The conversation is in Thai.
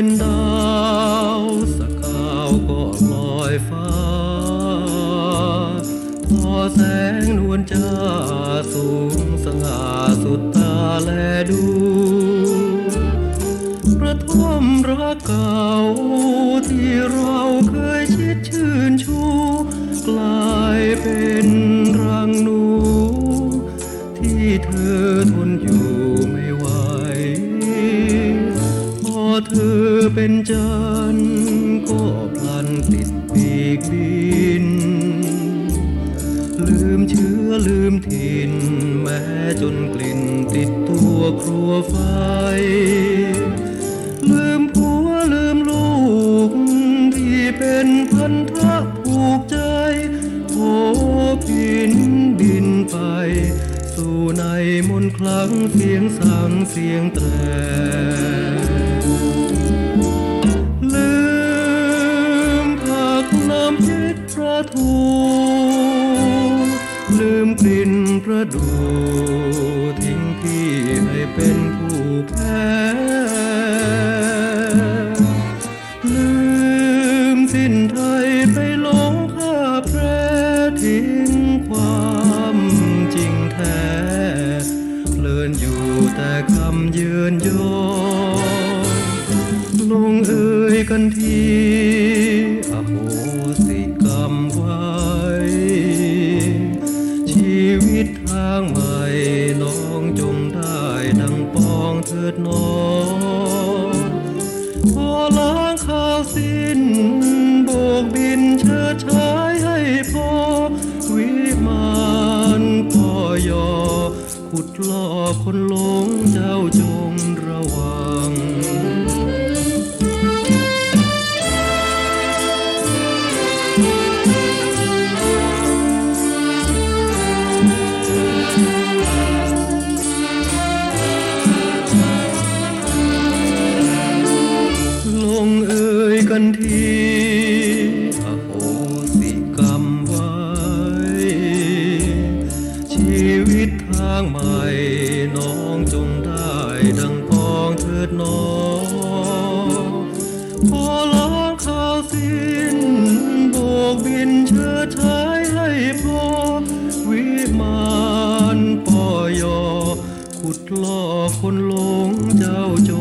เป็นดาวสักขาวก็ลอยฟ้า พอแสงนวลจ้าสูงสง่าสุดตาแลดูกระท่อมรักเก่าที่เราเคยชิดชื่นชู เป็นจันทร์ก็พลันติดปีกบิน ลืมเชื้อลืมถิ่น แม้จนกลิ่นติดตัวครัวไฟ ลืมผัวลืมลูก ที่เป็นพันธะผูกใจโผพินดินไป สู่ในมนคลังเสียงสังเสียงแตร ทูลืมกลิ่นประดูทิ้งพี่ให้เป็นผู้แพ้ลืมสิ้นไทยไปหลงข้าแพร่ทิ้งความจริงแท้เพลินอยู่แต่คำยืนยอลงเอ่ยกันที ถิดนอพอล้างข้าวสิ้นโบกบินเชิดชายให้พอวิมานพ่อยอขุดล่อคนหลงเจ้าจงระวัง กันทีอโหสิกรรมไว้ ชีวิตทางใหม่ น้องจงได้ดังปองเถิดน้องพอร้องข้าวสิ้นโบกบินเชิดชายให้พอวิมานปอยอขุดล่อคนหลงเจ้าจง